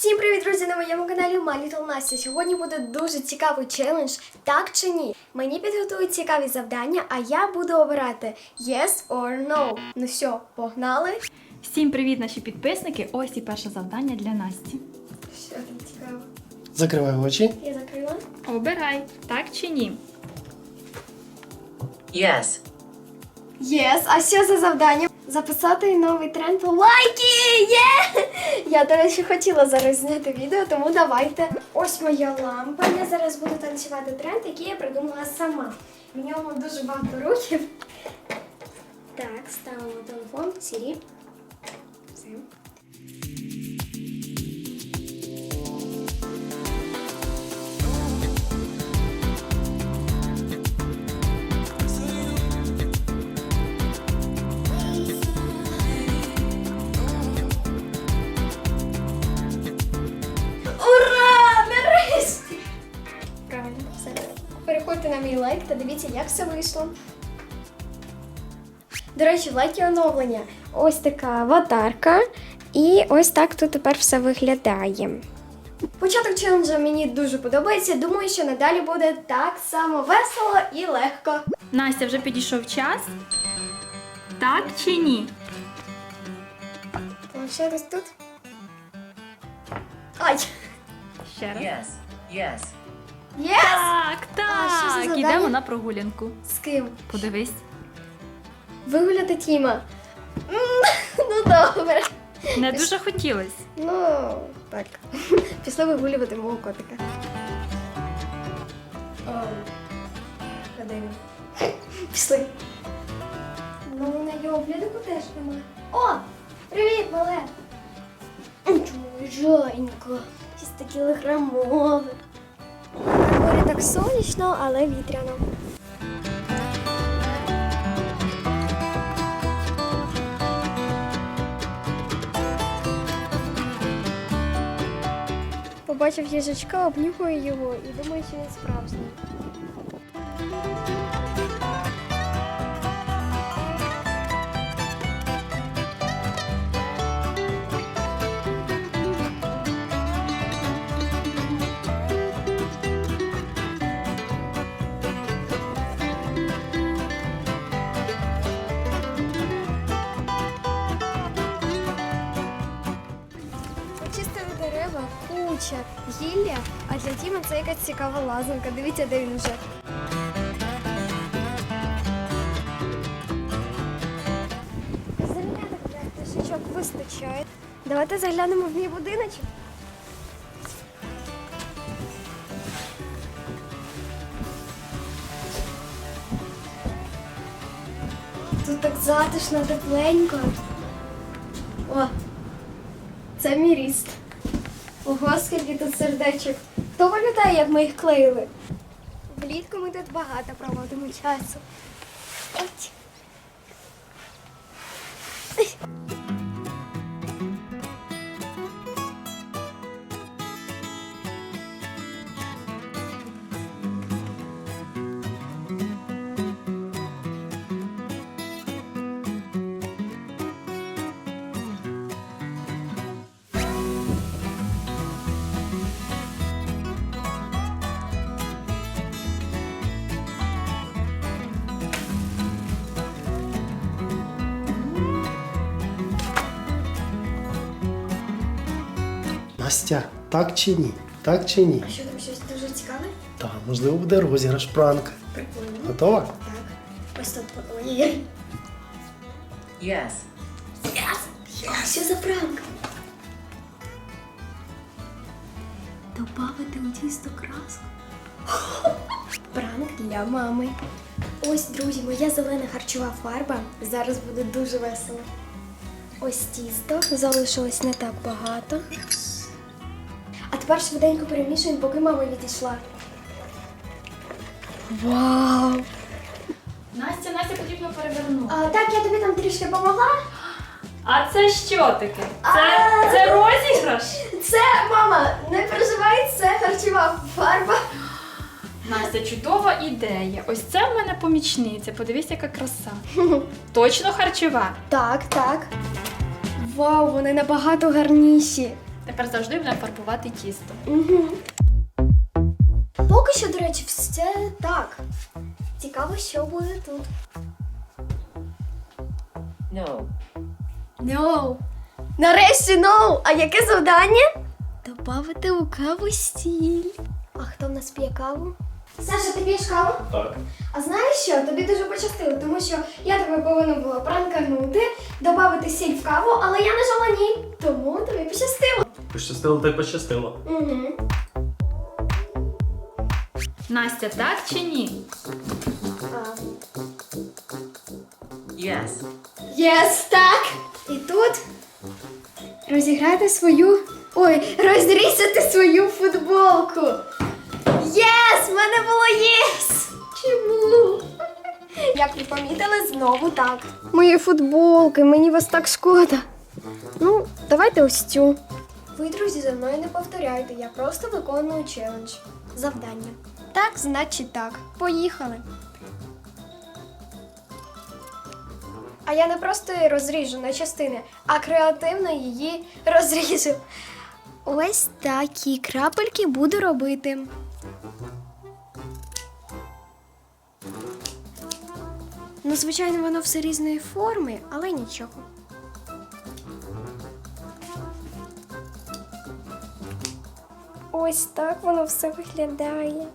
Всім привіт, друзі, на моєму каналі My Little Настя. Сьогодні буде дуже цікавий челендж, так чи ні. Мені підготують цікаві завдання, а я буду обирати yes or no. Ну все, погнали. Всім привіт, наші підписники! Ось і перше завдання для Насті. Що там цікаво? Закривай очі. Я закрила. Обирай, так чи ні? Yes. Yes, а що за завдання? Записати новий тренд лайки! Є! Я, до речі, хотіла зараз зняти відео, тому давайте. Ось моя лампа. Я зараз буду танцювати тренд, який я придумала сама. В ньому дуже багато рухів. Так, ставимо телефон, Сірі. Все. Лайк та дивіться, як все вийшло. До речі, в лайки оновлення. Ось така аватарка. І ось так тут тепер все виглядає. Початок челенджа мені дуже подобається. Думаю, що надалі буде так само весело і легко. Настя, вже підійшов час? Так чи ні? Планшет ось тут. Ай! Ще раз. Yes. Yes. Єс! Так, А, що за так. завдання? Ідемо на прогулянку. З ким? Подивись. Вигуляти Тіма. М, Ну добре. Не дуже хотілось. Ну, так. Пішли вигулювати мого котика. Куди він? Пішли. Ну, на його облідаку теж немає. О! Привіт, мале! Ой, Жонько. Щось такі лихрамови. На так сонячно, але вітряно. Побачив їжачка, обнюхую його і думаю, що він справжній. Дерева, куча, гілля, а для Тіма це якась цікава лазанка. Дивіться, де він вже. Земля для пташечок вистачає. Давайте заглянемо в мій будиночок. Тут так затишно, тепленько. О, це мій ріст. Ого, скільки тут сердечок. Хто пам'ятає, як ми їх клеїли? Влітку ми тут багато проводимо часу. Ать. Настя, так чи ні? Так чи ні? А що там щось дуже цікаве? Так, можливо, буде розіграш пранк. Прикольно. Готова? Так. Ось тут ой. Yes. Що за пранк? Добавити у тісто краску. Пранк для мами. Ось, друзі, моя зелена харчова фарба. Зараз буде дуже весело. Ось тісто. Залишилось не так багато. А тепер швиденько перемішуємо, поки мама відійшла. Вау! Настя, Настя потрібно перевернути. А, так, я тобі там трішки допомогла. А це що таке? А. Це, це розіграш? Це, мама, не переживай, це харчова фарба. Настя, чудова ідея. Ось це в мене помічниця. Подивись, яка краса. Точно харчова. Так, так. Вау, вони набагато гарніші. Тепер завжди будемо фарбувати тісто. Угу. Поки що, до речі, все так. Цікаво, що буде тут. No. No. Нарешті no! А яке завдання? Добавити у каву стіль. А хто в нас п'є каву? Саша, ти п'єш каву? Так. А знаєш що? Тобі дуже пощастило, тому що я тебе повинна була пранканути, додати сіль в каву, але я нажала ні. Тому пощастило. Та й пощастило. Угу. Настя, так чи ні? Yes. Єс, так. І тут розіграти свою. Ой, розрізати свою футболку. Єс! В мене було єс! Чому? Як ви помітили, знову так. Мої футболки, мені вас так шкода. Ну, давайте ось цю. Ви, друзі, за мною не повторяйте, я просто виконую челендж. Завдання. Так, значить так. Поїхали. А я не просто її розріжу на частини, а креативно її розріжу. Ось такі крапельки буду робити. Ну, звичайно, воно все різної форми, але нічого. Ось так воно все виглядає.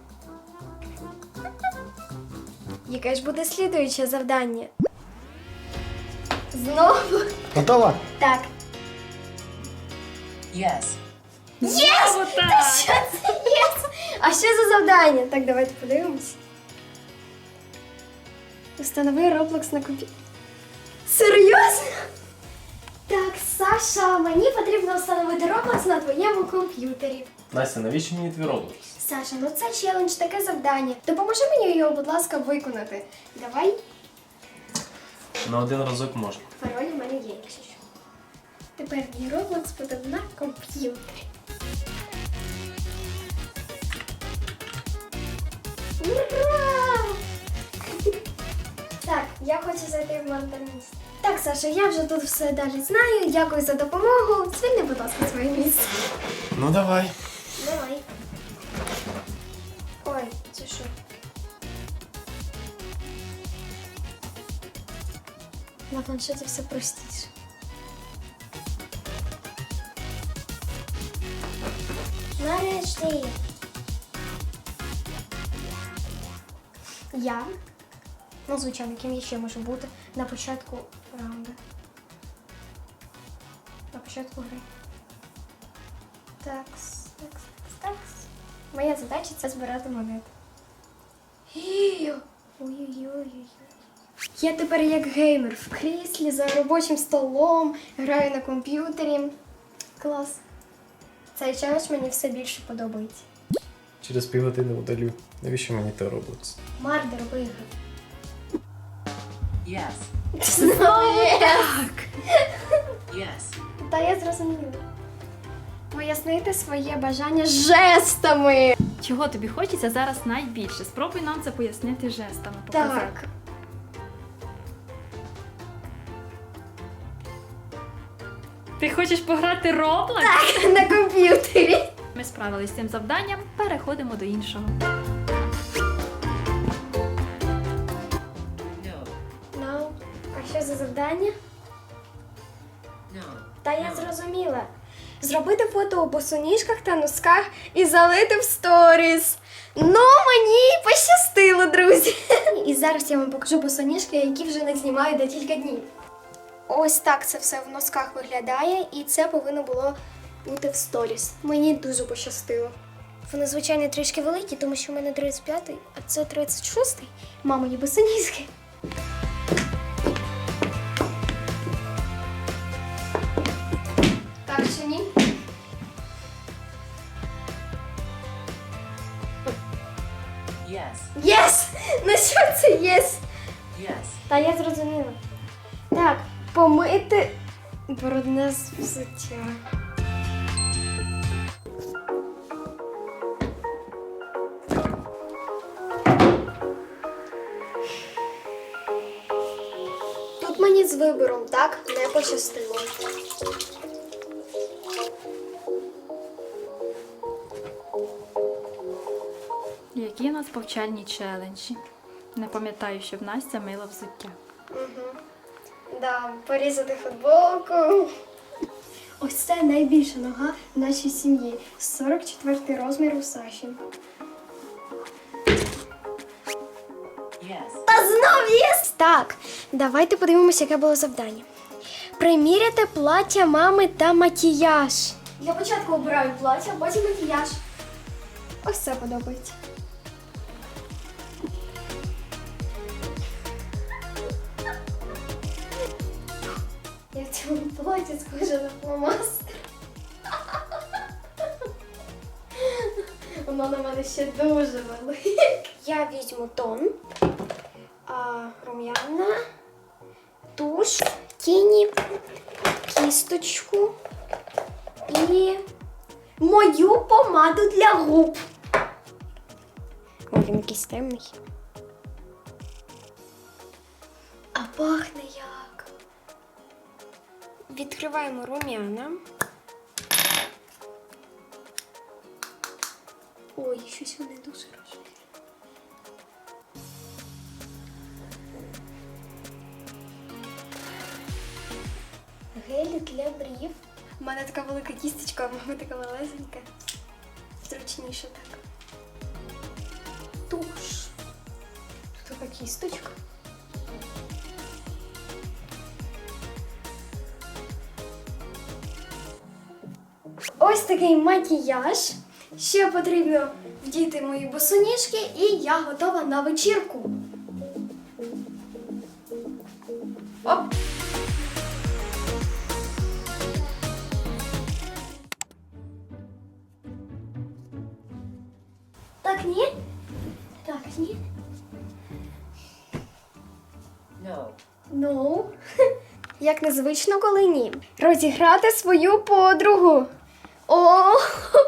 Яке ж буде слідуюче завдання? Знову? Готова? Так. Yes. Єс! Та що це єс? А що за завдання? Так, давайте подивимось. Установи Roblox на комп'ютері. Серйозно? Так, Саша, мені потрібно встановити Roblox на твоєму комп'ютері. Настя, навіщо мені твій робот? Саша, ну це челендж, таке завдання. Допоможи мені його, будь ласка, виконати. Давай, На один разок можна. пароль у мене є, якщо що. Тепер мій Roblox буде на комп'ютері. Ура! Так, я хочу зайти в мантаміст. Так, Саша, я вже тут все далі знаю. Дякую за допомогу. Звільни, будь ласка, своє місце. Ну. Давай. Планшеті все простіше. Нарешті. Я. Ну, звичайно, ким я ще можу бути на початку раунду. На початку гри. Такс, такс, такс. такс. Моя задача це збирати монети. Ой-ой-ой. Я тепер як геймер в кріслі за робочим столом, граю на комп'ютері. Клас. Цей челендж мені все більше подобається. Через півгодини удалю. Навіщо мені той Roblox? Мардер виграв. Yes. Знову Так! Yes. Та я зрозуміла. Пояснити своє бажання жестами. Чого тобі хочеться зараз найбільше? Спробуй нам це пояснити жестами. Показати. Так. Ти хочеш пограти Roblox? На комп'ютері. Ми справилися з цим завданням, переходимо до іншого. No. Ну, а що за завдання? No. Та я зрозуміла. Зробити фото у босоніжках та носках і залити в сторіс. Ну, мені пощастило, друзі. І зараз я вам покажу босоніжки, які вже не знімаю декілька днів. Ось так це все в носках виглядає, і це повинно було бути в сторіс. Мені дуже пощастило. Вони, звичайно, трішки великі, тому що в мене 35-й, а це 36-й. Мамині босоніжки. Так чи ні? Yes. Єс! На що це єс? Yes. Та я зрозуміла. Так, помити брудне взуття. Тут мені з вибором так не пощастило. Які у нас повчальні челенджі? Не пам'ятаю, щоб Настя мила взуття. Угу. Да, порізати футболку. Ось це найбільша нога в нашій сім'ї. 44 розмір у Саші. Yes. Та знов є! Так, давайте подивимося, яке було завдання. Приміряти плаття мами та макіяж. Для початку обираю плаття, потім макіяж. Ось це подобається. Я в цьому платі схожа на фломастер. Воно на мене ще дуже велике. Я візьму тон, рум'яна, туш, тіні, кісточку і мою помаду для губ. Ой, він якийсь темний. А пахне як. Відкриваємо рум'яна. Ой, щось вони дуже рожеві. Гель для брів. У мене така велика кісточка, а в мами така малесенька. Зручніше так. Туш. Тут така кісточка. Ось такий макіяж. Ще потрібно вдіти мої босоніжки, і я готова на вечірку. Оп! Так, ні? Так, ні. No. Ну, як незвично, коли ні. Розіграти свою подругу. О,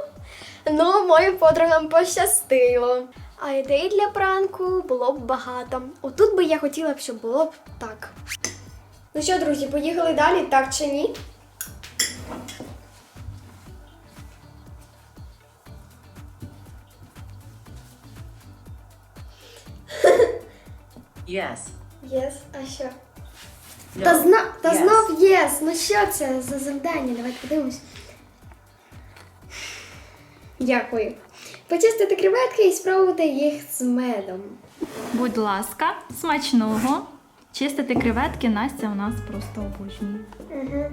ну, моїм подругам пощастило. А ідей для пранку було б багато. Отут би я хотіла б, щоб було б так. Ну що, друзі, поїхали далі, так чи ні? Yes. Єс, а що? No. Та, зна... Та Yes. знов єс. Ну що це за завдання? Давайте подивимось. Дякую. Почистити креветки і спробувати їх з медом. Будь ласка, смачного. Чистити креветки Настя у нас просто обожнює. Угу.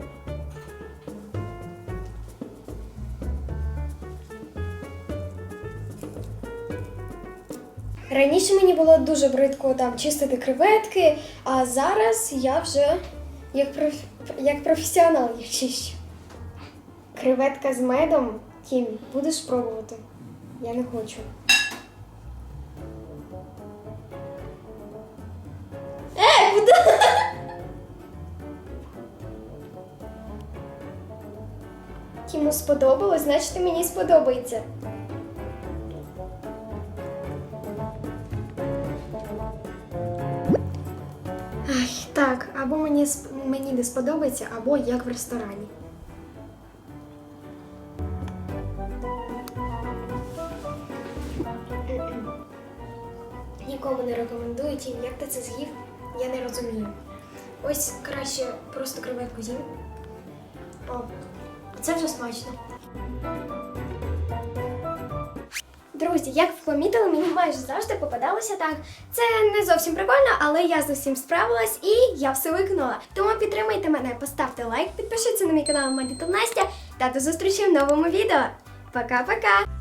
Раніше мені було дуже бридко там чистити креветки, а зараз я вже як, проф... як професіонал їх чищу. Креветка з медом, Тім, будеш пробувати? Я не хочу. Е, куди? Йому сподобалось, значить мені сподобається. Ай, так, або мені, мені не сподобається, або як в ресторані. Нікому не рекомендую, тім, як ти це з'їв, я не розумію. Ось краще просто креветку з'їв. О, це вже смачно. Друзі, як ви помітили, мені майже завжди попадалося так. Це не зовсім прикольно, але я з усім справилась і я все виконала. Тому підтримайте мене, поставте лайк, підпишіться на мій канал Мадіта Настя та до зустрічі в новому відео. Пока-пока!